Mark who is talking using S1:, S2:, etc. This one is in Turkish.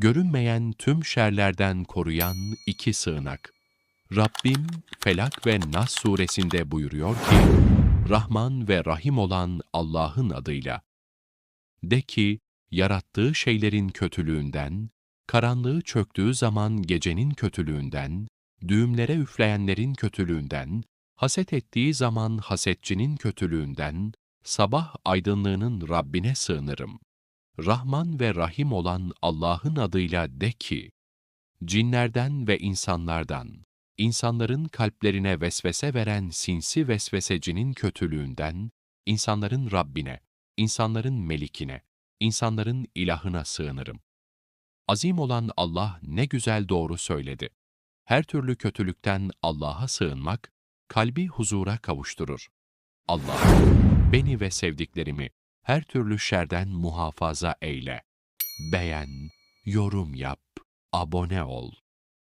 S1: görünmeyen tüm şerlerden koruyan iki sığınak. Rabbim Felak ve Nas suresinde buyuruyor ki, Rahman ve Rahim olan Allah'ın adıyla. De ki, yarattığı şeylerin kötülüğünden, karanlığı çöktüğü zaman gecenin kötülüğünden, düğümlere üfleyenlerin kötülüğünden, haset ettiği zaman hasetçinin kötülüğünden, sabah aydınlığının Rabbine sığınırım. Rahman ve Rahim olan Allah'ın adıyla de ki, cinlerden ve insanlardan, insanların kalplerine vesvese veren sinsi vesvesecinin kötülüğünden, insanların Rabbine, insanların Melikine, insanların ilahına sığınırım. Azim olan Allah ne güzel doğru söyledi. Her türlü kötülükten Allah'a sığınmak, kalbi huzura kavuşturur. Allah, beni ve sevdiklerimi her türlü şerden muhafaza eyle. Beğen, yorum yap, abone ol.